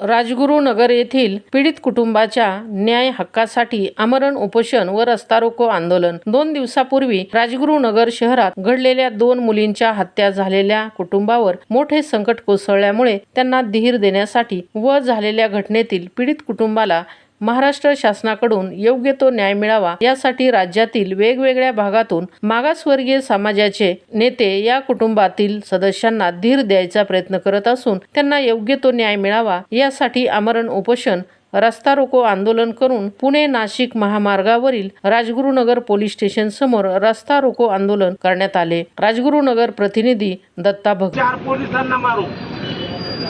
राजगुरुनगर येथील पीडित कुटुंबाच्या न्याय हक्कासाठी आमरण उपोषण व रस्ता रोको आंदोलन. दोन दिवसापूर्वी राजगुरुनगर शहरात घडलेल्या दोन मुलींच्या हत्या झालेल्या कुटुंबावर मोठे संकट कोसळल्यामुळे त्यांना धीर देण्यासाठी व झालेल्या घटनेतील पीडित कुटुंबाला महाराष्ट्र शासनाकडून योग्य तो न्याय मिळावा यासाठी राज्यातील वेगवेगळ्या भागातून मागासवर्गीय समाजाचे नेते या कुटुंबातील सदस्यांना धीर द्यायचा प्रयत्न करत असून त्यांना योग्य तो न्याय मिळावा यासाठी आमरण उपोषण रस्ता रोको आंदोलन करून पुणे नाशिक महामार्गावरील राजगुरुनगर पोलीस स्टेशन समोर रस्ता रोको आंदोलन करण्यात आले. राजगुरुनगर प्रतिनिधी दत्ता भगत चार पोलिसांना मारू.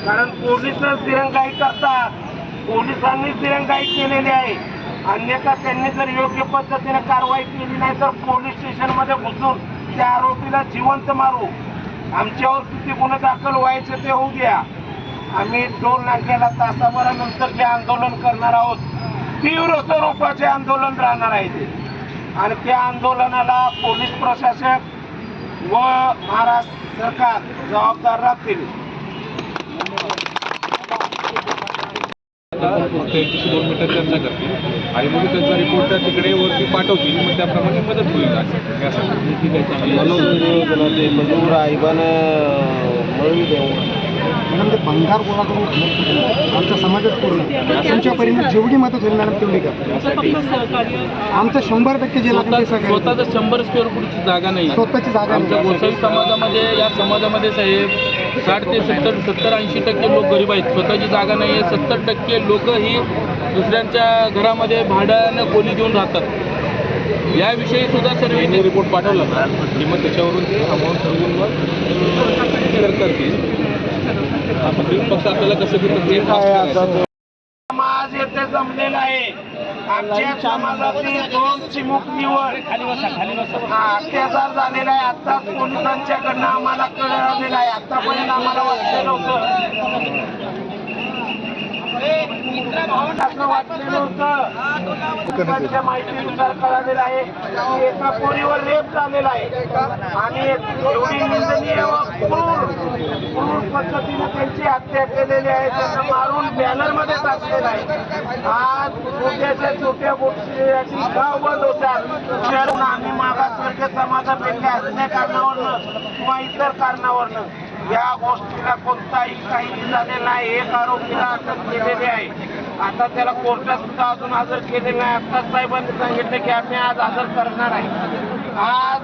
कारण पोलिसच दिरंगाई करतात. पोलिसांनी दिरंगाई केलेली आहे. अन्यथा त्यांनी जर योग्य पद्धतीने कारवाई केली नाही तर पोलीस स्टेशनमध्ये घुसून त्या आरोपीला जिवंत मारू. आमच्यावर किती गुन्हे दाखल व्हायचे ते होऊ द्या. आम्ही टोल नाक्याला तासाभरानंतर जे आंदोलन करणार आहोत तीव्र स्वरूपाचे आंदोलन राहणार आहे ते. आणि त्या आंदोलनाला पोलीस प्रशासक व महाराष्ट्र सरकार जबाबदार राहतील त्यांच्याशी दोन मिनिटं चर्चा करतील. आणि मग त्यांचा रिपोर्ट त्या तिकडे वरती पाठवतील मग त्याप्रमाणे मदत होईल मजूर आईबान देऊ मॅडम ते भंगार गोळा करून आमच्या समाजात पूर्ण तुमच्या परीने जेवढी मदत होईल मॅडम तेवढी करा. आमचं शंभर टक्के जे लागेल ते सगळं स्वतःच शंभर स्क्वेअर फूटची जागा नाही. स्वतःची जागा आमच्या. गोसावी समाजामध्ये या समाजामध्ये साहेब साठ ते सत्तर सत्तर ऐंशी टक्के लोक गरीब आहेत. स्वतःची जागा नाही आहे. सत्तर टक्के लोक ही दुसऱ्यांच्या घरामध्ये भाड्यानं खोली देऊन राहतात. याविषयी सुद्धा सर्व रिपोर्ट पाठवला ना की मग त्याच्यावरून ते अमाऊंट ठरवून मग करतील. फक्त आपल्याला कसं ते. समाज येथे जमलेला आहे. आमच्या दोन हा, अत्याचार झालेला आहे. आता पोलिसांच्याकडनं आम्हाला कळलेला आहे आतापर्यंत आम्हाला वाटलं नव्हतं असं वाटलं नव्हतं पोलिसांच्या माहितीनुसार कळालेलं आहे की एका पोरीवर रेप झालेला आहे. आणि एवढी निंदनीय व क्रूर क्रूर पद्धतीने त्यांची हत्या केलेली आहे. त्यांना मारून बॅनरमध्ये मध्ये आहे. आज छोट्याच्या छोट्या गोष्टी गाव बंद होतात. शहरात आम्ही मागासवर्गीय समाजापेक्षा असल्या कारणावरनं किंवा इतर कारणावरनं या गोष्टीला कोणताही काही झालेला नाही एक आरोपीला अटक केलेली आहे. आता त्याला कोर्टात सुद्धा अजून हजर केलेलं नाही. आत्ताच साहेबांनी सांगितलं की आम्ही आज हजर करणार आहे. आज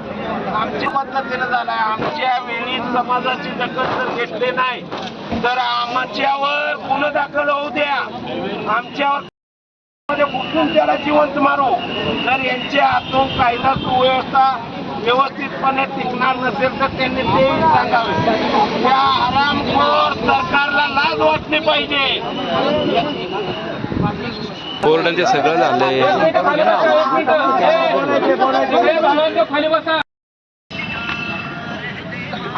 आमच्या पद्धतीनं आहे आमच्या वेळी समाजाची दखल जर घेतली नाही. तर आमच्यावर गुन्हा दाखल होऊ द्या. आमच्यावर कुठून त्याला जिवंत मारू. तर यांच्या हातून कायदा सुव्यवस्था व्यवस्थितपणे टिकणार नसेल तर त्यांनी ते सांगावे. त्या आरामखोर सरकारला लाज वाटली पाहिजे. कोरडं ते सगळं बसा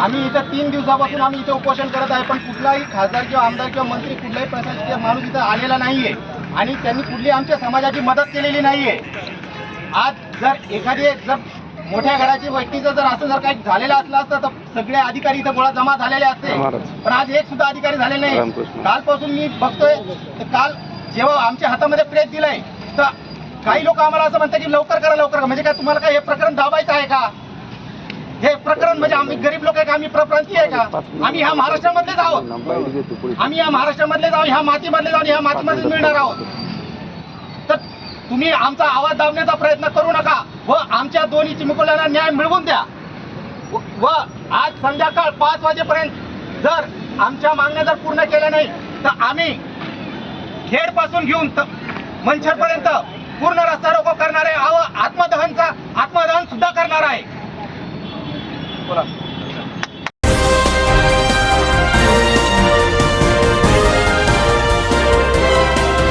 आम्ही इथं तीन दिवसापासून आम्ही इथं उपोषण करत आहे पण कुठलाही खासदार किंवा आमदार किंवा मंत्री कुठलाही प्रशासकीय माणूस इथं आलेला नाहीये. आणि त्यांनी कुठली आमच्या समाजाची मदत केलेली नाहीये. आज जर एखादी जर मोठ्या घराची व्यक्तीचं जर असं जर काही झालेलं असलं असतं तर सगळे अधिकारी इथं गोळा जमा झालेले असते. पण आज एक सुद्धा अधिकारी झाले नाही. कालपासून मी बघतोय तर काल जेव्हा आमच्या हातामध्ये प्रेस दिलंय तर काही लोक आम्हाला असं म्हणतात की लवकर करा लवकर करा. म्हणजे काय तुम्हाला काय हे प्रकरण दाबायचं आहे का? हे प्रकरण म्हणजे आम्ही गरीब लोक आहे का? आम्ही प्रप्रांतीय आहे का? आम्ही ह्या महाराष्ट्रामधलेच आहोत. आम्ही या महाराष्ट्रामधलेच आहोत ह्या मातीमधले जाऊन ह्या मातीमध्येच मिळणार आहोत. तर तुम्ही आमचा आवाज दाबण्याचा प्रयत्न करू नका. व दोन्ही चिमुकल्यांना न्याय मिळवून द्या. व- आज संध्याकाळ पाच वाजेपर्यंत जर आमच्या मागण्या जर पूर्ण केल्या नाही तर आम्ही खेडपासून घेऊन मंचरपर्यंत पूर्ण रस्ता रोको करणार आहे आत्मदहनचा आत्मदहन सुद्धा करणार आहे. बोला